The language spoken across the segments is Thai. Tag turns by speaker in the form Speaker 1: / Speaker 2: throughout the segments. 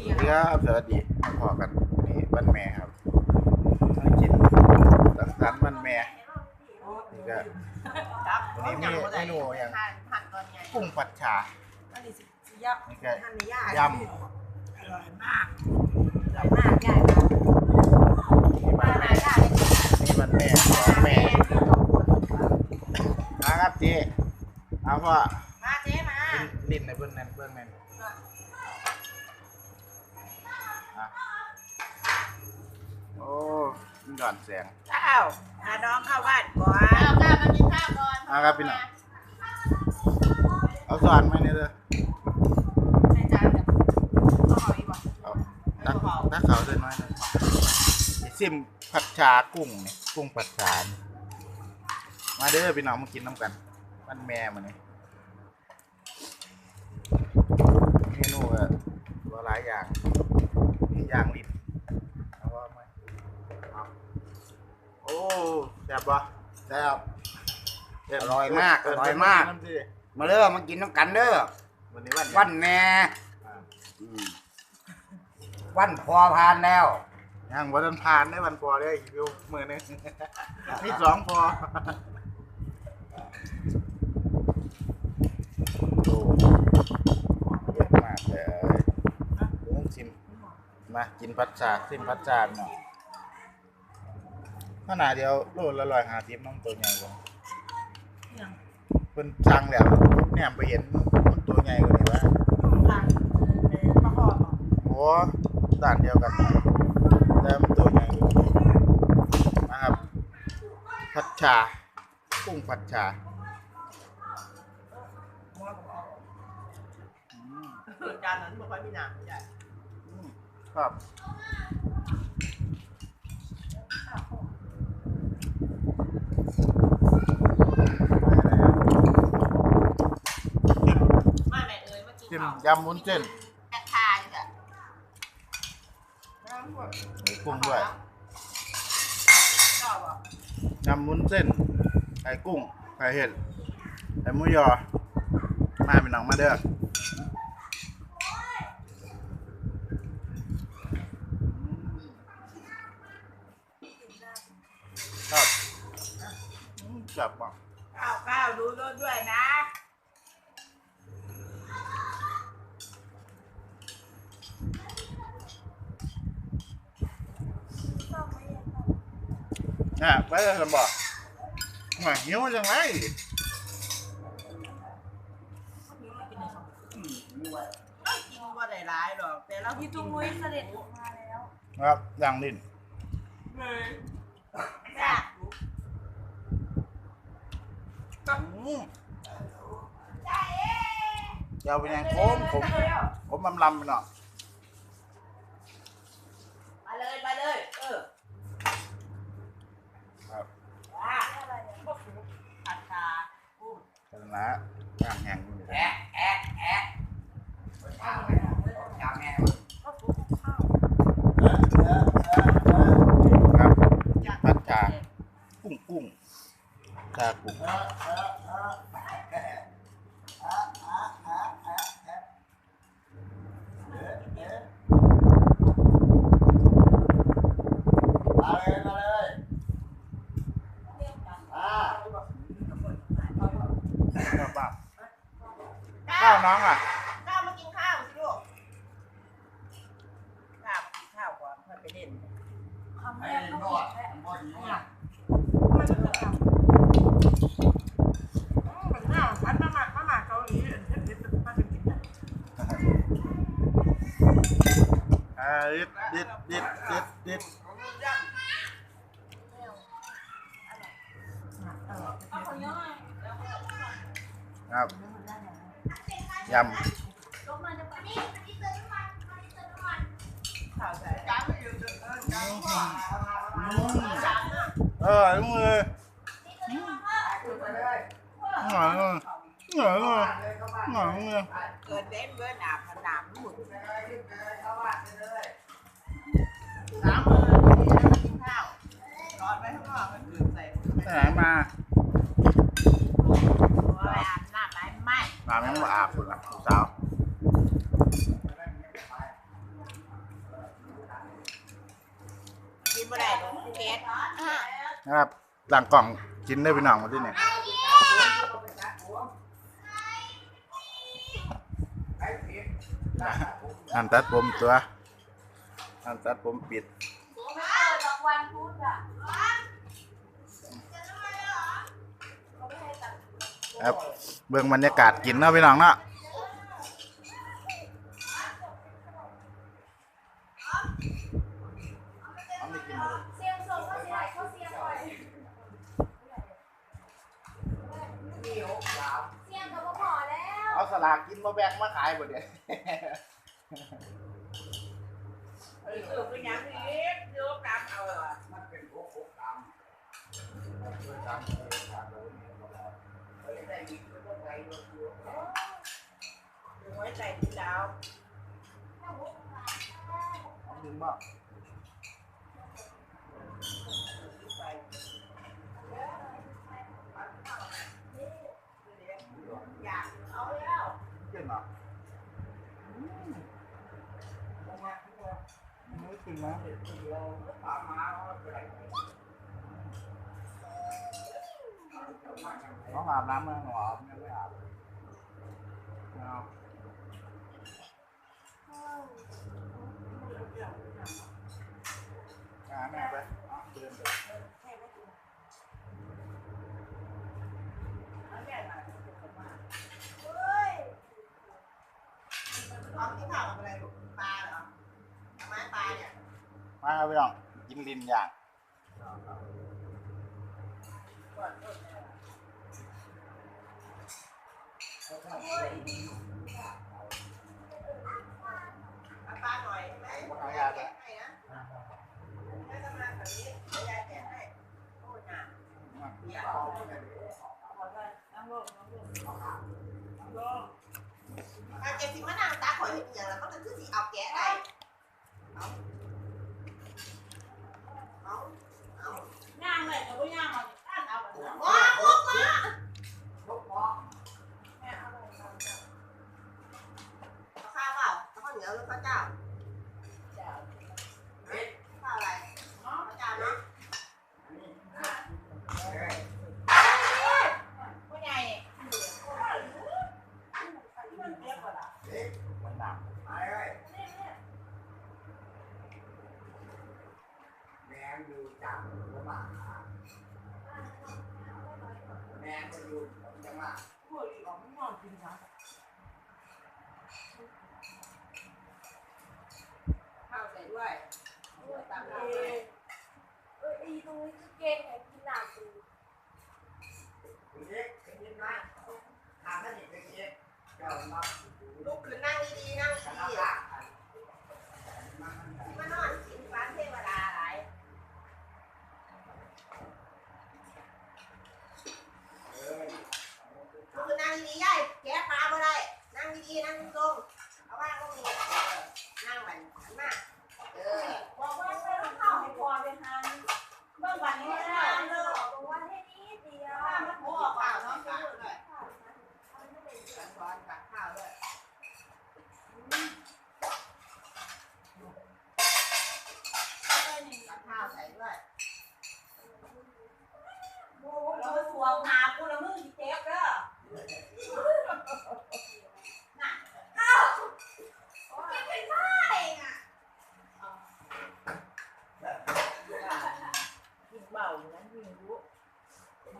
Speaker 1: ดี
Speaker 2: สวัสดีครับสวัสดีมาพอกันนี่วันแม่ครับมากินสังสรรค์วันแม่นี่ก็วันนี้มีเมนูอย่าง
Speaker 1: ทานผัดตอนไง
Speaker 2: กุ้งผัดชา
Speaker 1: อันนี้สิสิยับ
Speaker 2: นี่ก็
Speaker 1: ย่าย
Speaker 2: ย
Speaker 1: อร่อยมากอร่อยมากยายมาก
Speaker 2: นี่วันแม่นี่วันแม่ของแม่นะครับเจ๊เอาว่า
Speaker 1: มาเจ๊มา
Speaker 2: ลิ้นในเบื้องนั้นเบื้องนั้นอะโอ้ มันหย่อนแสง
Speaker 1: ข้าวพาน้องเข้าบ้านก่อน
Speaker 3: ข้าวข้าวมากินข้าวก่อน
Speaker 2: เอาครับพี่หน่อยเอาสอนไหมเนี่ยเด้อ
Speaker 3: ในจานแบบอร่อยว่ะ
Speaker 2: เอาตักตักเขาด้วยน้อยหน่อยไอซิมผัดชากุ้งเนี่ยกุ้งผัดชานี่มาเด้อพี่น้องมากินน้ำกันมันแม่มาเนี่ยเมนูอะตัวหลายอย่างมีอย่างลิ้นเอาว่าไหมเอาโอ้ แซ่บปะ
Speaker 4: แซ่บ
Speaker 2: แซ่บ
Speaker 4: อร่อยมาก
Speaker 2: เน
Speaker 4: อร่อยมาก
Speaker 2: น้ำสิ
Speaker 4: มาเด้อมากินน้ำกันเด้อ
Speaker 2: วันนี้วัน
Speaker 4: วันแม่
Speaker 2: อ่า
Speaker 4: อืมวันพอพานแล้ว
Speaker 2: ยังวันนั้นผ่านได้วันพอได้อีกอยู่มือหนึงนี่สองพอโอ้เยอะมากเลยเดี๋ยวต้องชิมมากินพัดชาชิมพัดชาหน่อย ขนาดเดียวโลละร้อยห้าสิบน้องตัวใหญ่กว่าเพิ่นสั่งแล้วเนี่ยไปเห็นมันตัวใหญ่กว่านี้ว่า
Speaker 1: ทางเป็นมะฮอด
Speaker 2: โอ้ด่านเดียวกันแต่มันตัวใหญ่กว่านี้นะครับพัดชากุ้งพัดชาอืม
Speaker 1: จานนั้นไม่ค่อยมีหนังใหญ่
Speaker 2: อืมครับ
Speaker 1: มาแม่เอ๋ยมา กิน
Speaker 2: จิ้ม
Speaker 1: ข้าวยำ
Speaker 2: มุ้นเส้น
Speaker 3: แค่ทาอยู่อะ
Speaker 1: น้ำหมด
Speaker 2: มีกุ้งด้วย
Speaker 1: ชอบอะ
Speaker 2: ยำมุ้นเส้นไข่กุ้งไข่เห็ดไข่หมูยอ มาเป็นหนังมาเด้อครับอืมจับอะ
Speaker 1: ข้าวข้าวดูรถด้วยนะ
Speaker 2: น่ะไปเลยกันบอกหมาหิวจังไร
Speaker 1: ไม่กินว่าได้ร้ายหรอก แต่เราพี่ตุ้งนุ้ยเสด็จมาแล้ว
Speaker 2: ครับย่างลิ้น
Speaker 1: เลยจ้า
Speaker 2: อืมเจ้าเป็นยังโคมผมผมลำลำไปหน่อย
Speaker 1: มาเลยมาเลย เออ
Speaker 2: ครับ
Speaker 1: ว้าผัดชากุ้ง
Speaker 2: กันนะย่างแห้งอยู่
Speaker 4: แอะแอะแอะจามแม่จามแม่
Speaker 1: ก็คลุกข้าว
Speaker 2: ครับพัดชากุ้งกุ้งชากุ้งชอบมาก ข้าวน้องอะ
Speaker 1: ข้าวมากินข้าวสิลูก ข้าวมากินข้าวก่อนค่อยไปเล่นคำแรกก็ผิดแหละมันจะทำเหมือนข้าวพัดมาหมักมาหมักเกาหลีเห็นเห็นมาเป็นกินได้
Speaker 2: อ่าดิดดิดดิดดิดดิด ครับยำ
Speaker 1: ข้าวใส่จานไม่อยู่เดินเดินจานจานน่ะ
Speaker 2: เออถุงมือหน่อยหน่อยหน่อยหน่อยหน่อยหน่อย
Speaker 1: เกิดเล่นเว้ยหนาผนามหมุนน้ำมือกินข้าวรอดไว้ข้างนอกมันเกิดใส่
Speaker 2: ไปไหนมา
Speaker 1: โอาบ
Speaker 2: ยังว่าอาบคุณอะสาวกิน
Speaker 1: บ่ได้หนูเก
Speaker 2: นะครับหลังกล่องกินได้ไปหน่องมาที่
Speaker 4: เนี่
Speaker 2: นั่นตัดผมตัวนั่นตัดผมปิด ครับ เบื้องบรรยากาศกินเนาะพี่น้องเนาะ
Speaker 3: เสียงส่งเขาเสียงเขาเสียงก่อน
Speaker 4: เหนียวขาว
Speaker 3: เสียงกับพ่อแล้ว
Speaker 2: เอาสลากกินมาแบงมาขายบ่เดี๋ยว
Speaker 1: เออคือเป็นยังนี้โยกตามเอาอะ
Speaker 4: มันเป็นโรคโรคกรรมเฮ้ยได้ยินก็ต้องไปดูดู
Speaker 1: ดูไว้ใจดีดาว
Speaker 2: เอาดึงบ่
Speaker 1: อยากเอาแล้ว
Speaker 2: ขึ้นเหนา
Speaker 4: วเข้า
Speaker 2: บน้ำมาหรอยังไม่อาบเอาหาแม่ไปเอาเดินไป
Speaker 1: เอาที่ข่าวอะไรลู กปลาเหรอไม้ปลาเนี่ย
Speaker 2: มาเอา ไปลองกินดินอย่าง
Speaker 1: ก่อนต้นเนี่ย เอาปลาหน่อยไหมเอายาแกะให้นะให้ทำงานแบบนี้เอายาแกะให้โอ้ยน่ะเนี่ย
Speaker 4: เอาไปเลย
Speaker 1: นั่งลงนั่งลงนั่งลงเอาเจ็บสิมานั่งตาข่อยเห็นอย่างแล้วมันก็คือสิเอาแกะได้เอาเอาเอา
Speaker 3: ย่างเลยแต่ว่าย่างมาต้านเอาแบบนั้น
Speaker 1: ว้าวว้าวว้าว
Speaker 4: ลูกหมอ
Speaker 1: แม่เอาอะไรเอาเอาข้าวเปล่าเอาข้าวเหนียวหรือข้าวเจ้า
Speaker 4: เฮ้ย
Speaker 1: ข้าวอะไรข้าวเจ้าเนาะ
Speaker 4: เฮ้ย
Speaker 3: ผู้ใหญ่
Speaker 1: มันเจ็บกว่าล่ะ
Speaker 4: เฮ้ย
Speaker 2: มันหนัก
Speaker 4: ไอ้เฮ้ยแมง ดูจับแล้วมาแมงจะอยู่จังหวะ
Speaker 1: พูดอีกออกไม่นอนกินนะข้าวใส่ด้วยตามข้าวด้วย
Speaker 3: เอออีตรงนี้คือเกงไงกินหนักดู
Speaker 4: คุณเล็กคุณเล็กนะทำให้เด็กเล็กๆเจ้ามา
Speaker 1: ลุกขึ้นนั่งดีๆนั่งดีๆ
Speaker 4: ละ
Speaker 1: อะ
Speaker 4: มัน
Speaker 1: ที่มานอนกินฟ้าเทวดาหลาย
Speaker 4: เอ้ย
Speaker 1: ลุกขึ้นนั่งดีๆย่ายแกะปลาบ่ได้นั่งดีๆนั่งตรงเอาว่างตรงนี้เออนั่งแบบหันมาเออ
Speaker 3: บอกว่าไปเข้าให้พอไปหันเมื่อวันนี้นะเลิกบอกว่าให้นี้เดียว
Speaker 1: ข้าวมันโผล่ออกเปล่าเนาะข้าวด้วย
Speaker 3: ไม่เป็น
Speaker 1: ช้อนช้อนตักข้าวด้วยตักข้าวใส่ด้วย
Speaker 3: โอ้โหเราสวมหากูละมือที่เจ็บเด้อ
Speaker 1: เป็นไม้น่ะยิงเบาอย่างนั้นยิงรู้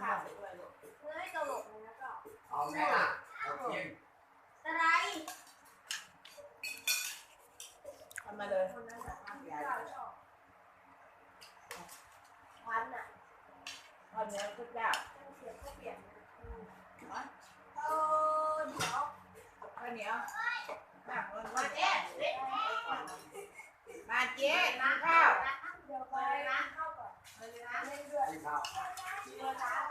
Speaker 1: ข้าวใส่ด้วยลูก
Speaker 3: เฮ้ยตลกเลยนะก็
Speaker 4: เอาแม่ละเอากิน
Speaker 3: อะไร
Speaker 1: ทำมาเลย
Speaker 3: คนนั้นแบบ
Speaker 1: ยาย
Speaker 3: วันอะ
Speaker 1: ตอนนี้ก็ยาก
Speaker 3: เสียงก็เปลี่ยนเออเดี๋ยว
Speaker 1: ข้าวเหนียวนั่งลงมาเจ๊มาเจ๊น้ำข้าว
Speaker 3: เดี๋ยวไปร้านเข้าก่อน
Speaker 1: มาเลยนะ
Speaker 3: เล่นด้วย
Speaker 4: กินข้าว
Speaker 3: เดี๋ยวร้าน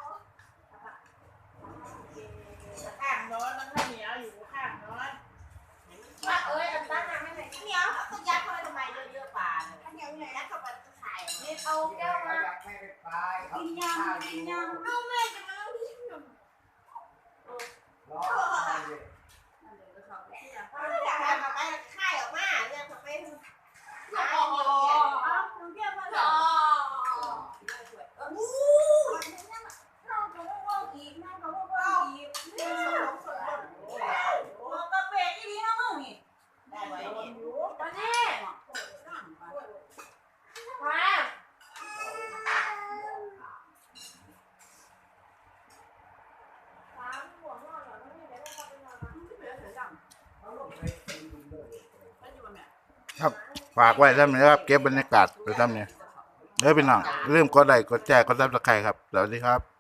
Speaker 1: ข้างโน้นน้ำข้าวเหนียวอยู่ข้างโน้น
Speaker 3: ว่าเอ้ยอันตั้งน้ำให้ไหน
Speaker 1: เหนียวต้องยัดเข้าไปทำไมเยอะๆป่าเลยข้าวเหนียวอยู่ไหนยัดเข้าไปจะขาย
Speaker 3: นี่เอาแก้วมา
Speaker 4: อยาก ไปเขา
Speaker 3: กิน
Speaker 4: ข้าวยำอ
Speaker 3: กิน
Speaker 4: ยู่
Speaker 3: ยำเอาแม่จะมาเอาที่หนุ่ม
Speaker 4: รอเอาเลย
Speaker 1: อยากให้มาไปค่ายออกมาเนี่ยจะไป
Speaker 3: อ๋อเอาหนูเรียกมาหรอ
Speaker 1: อู้
Speaker 2: ครับ ฝากไว้ท่านนี้ครับ เก็บบรรยากาศไปท่านนี้เฮ้ยพี่น้องอย่าลืมกดไลค์กดแชร์กดซับสไครต์ครับสวัสดีครับ